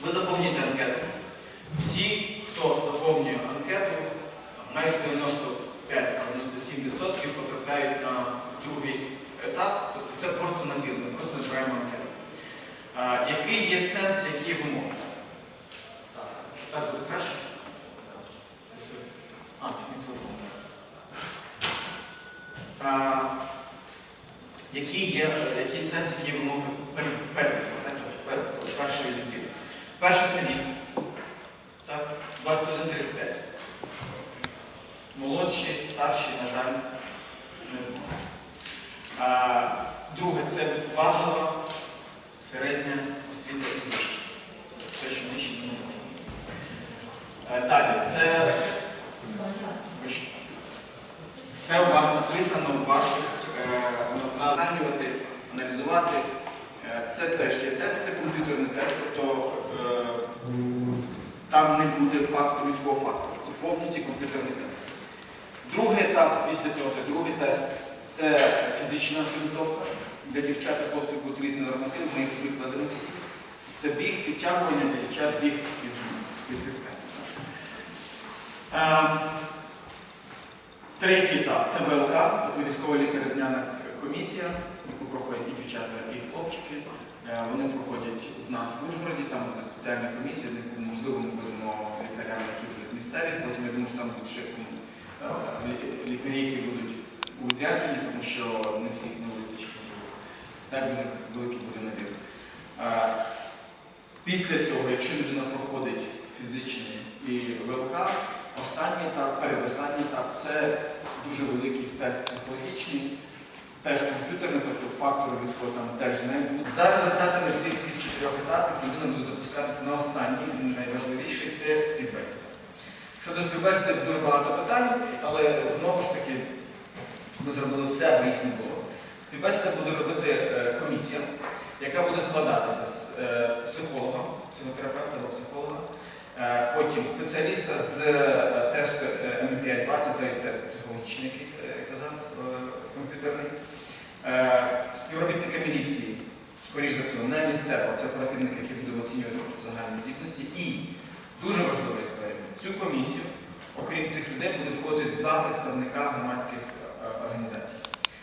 Ви заповнюєте анкету. Всі, хто заповнює анкету, майже 95-97% потрапляють на другий етап. Тобто це просто набір, ми просто збираємо анкету. А, який є ценз, які є вимоги? Так, так буде краще? А, це мікрофон. А, які є, які ценз, які є вимоги пер- первісні, так? Тобто пер- першої людини? Перше це вік. Так, 21-35. Молодші, старші, на жаль, не зможуть. А, друге це базова, середня освіта і вища. Те, що ми не можемо. Е, Далі, це вище. Все у вас написано в ваших е, аналізувати. Е, Це теж є тест, це комп'ютерний тест, тобто е, там не буде факту, людського фактору. Це повністю комп'ютерний тест. Другий етап після цього, другий тест це фізична підготовка. Для дівчат і хлопців будуть різні нормативи, ми їх викладемо всі. Це біг, підтягування для дівчат, біг відтискання. Е, Третій етап це ВЛК, військова лікарняна комісія, яку проходять і дівчата, хлопчики. Е, Вони проходять в нас в Ужгороді, там буде спеціальна комісія, можливо ми будемо лікарями, які будуть місцеві, потім я думаю, що там будуть ще е, лікарі, які будуть у тому що не всіх не вистачить можливо. Так дуже великий буде набір. Е, Після цього, якщо людина проходить фізичний і ВЛК, останній етап, передостанній етап це дуже великий тест психологічний, теж комп'ютерний, тобто фактору людського там теж не буде. За результатами цих всіх чотирьох етапів людина буде допускатися на останній, найважливіший це співбесіда. Щодо співбесіди дуже багато питань, але знову ж таки ми зробили все, аби їх не було. Співбесіда буде робити е, комісія, яка буде складатися з е, психолога, психотерапевта або психолога, е, потім спеціаліста з тесту MPI 20 той тест психологічний, який казав е, комп'ютерний, е, співробітника міліції, скоріш за все, не місцевого, це оперативник, який буде оцінювати загальні здібності. І дуже важлива історія. В цю комісію, окрім цих людей, буде входити два представника громадських е, організацій.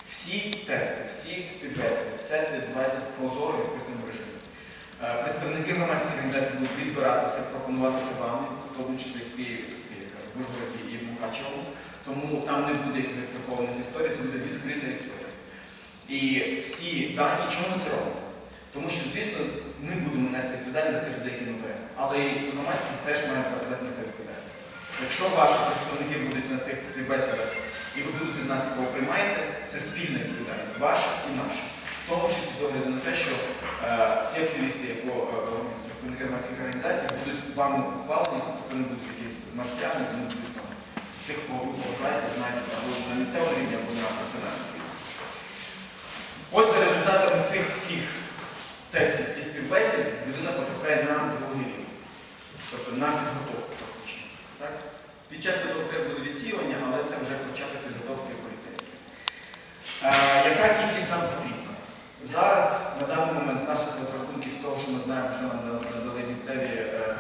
Всі тести, всі співбесіди, все це відбувається прозоро і в відкритому режимі. Е, Представники громадських організацій будуть відбиратися, пропонуватися вами, в тому числі в Києві, в Києві, кажу, в Ужгороді і в Мукачевому. Тому там не буде якихось прихованих історій, це буде відкрита історія. І всі дані, чому ми це робимо? Тому що, звісно, ми будемо нести відповідальність за ми беремо. Але і громадськість теж має показати на це відповідальність. Якщо ваші представники будуть на цих співбесідах і ви будете знати, кого приймаєте, це спільна відповідальність, ваша і наша. В тому числі з огляду на те, що е, ці активісти, як е, представники громадських організацій, будуть вами ухвалені, тобто не будуть якісь марсіани, вони будуть там, з тих, кого ви поважаєте, знаєте, або на місцевому рівні, або на національному рівні. Ось за результатами цих всіх тестів і співбесід людина потрапляє на другий рівень, тобто на підготовку фактично. Так? Під час підготовки буде відсіювання, але це вже початок підготовки поліцейських. Е, яка кількість нам потрібна? Зараз, на даний момент, з наших розрахунків, з того, що ми знаємо, що нам надали місцеві, е,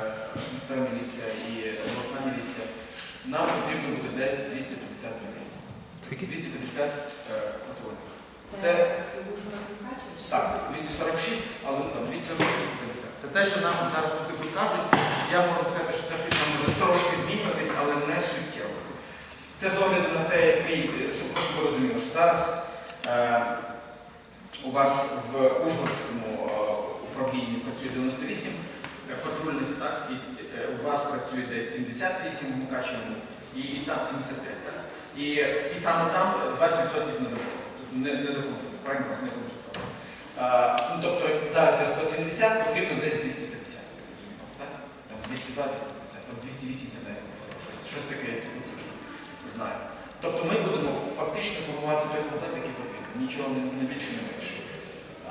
місцева міліція і обласна міліція, нам потрібно буде десь 250 людей. Скільки? 250 е, патрульних. Це, так, 246, але ну, там 250. Це те, що нам зараз цю цифру кажуть. Я можу сказати, що ця цифра може трошки змінюватись, але не суттєво. Це з огляду на те, який, щоб ви розуміли, що зараз е, у вас в Ужгородському е, управлінні працює 98 патрульних, так, і е, у вас працює десь 78 в Мукачевому, і, і там 75, так? І, і там, і там 20% не доходить. Не, не правильно вас не доходить. Ну, тобто зараз є 170, потрібно десь 250, я розумію, так? Там 202, 250, там 280 навіть написано, щось, щось таке, я таку цифру знаю. Тобто ми будемо фактично формувати той комплект, який потрібен, нічого не, не більше, не менше.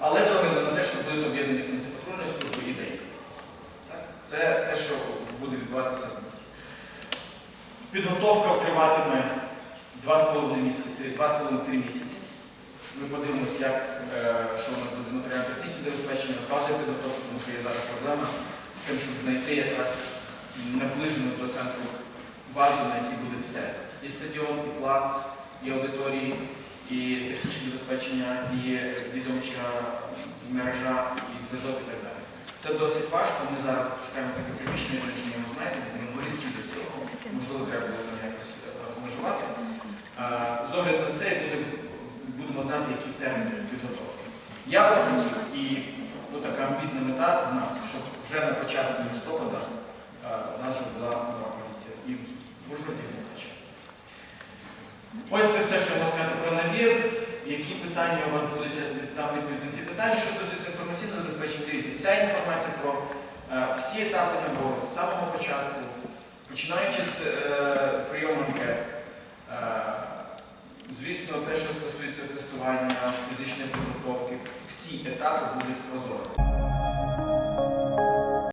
Але з на те, що будуть об'єднані функції патрульної служби і. Так? Це те, що буде відбуватися в місті. Підготовка триватиме 2,5 місяці, 2,5-3 місяці. Ми подивимося, як, е, що у нас буде з матеріалом технічним забезпеченням, базою підготовки, тому що є зараз проблема з тим, щоб знайти якраз наближену до центру базу, на якій буде все. І стадіон, і плац, і аудиторії, і технічне забезпечення, і відомча мережа, і зв'язок і так далі. Це досить важко. Ми зараз шукаємо таке приміщення, тому що ми його знаємо, ми близькі до цього. Можливо, треба там якось е, розмежувати. Е, З огляду на це буде, будемо знати, які терміни підготовки. Я би хотів, і ну, така амбітна мета в нас, щоб вже на початку листопада е, в нас була нова поліція і в Ужгороді. Ось це все, що я сказати про набір. Які питання у вас будуть там відповідь на всі питання, що стосується інформаційного забезпечення, дивіться, вся інформація про е, всі етапи набору з самого початку, починаючи з е, прийому анкет, звісно, те, що стосується тестування, фізичної підготовки, всі етапи будуть прозорі.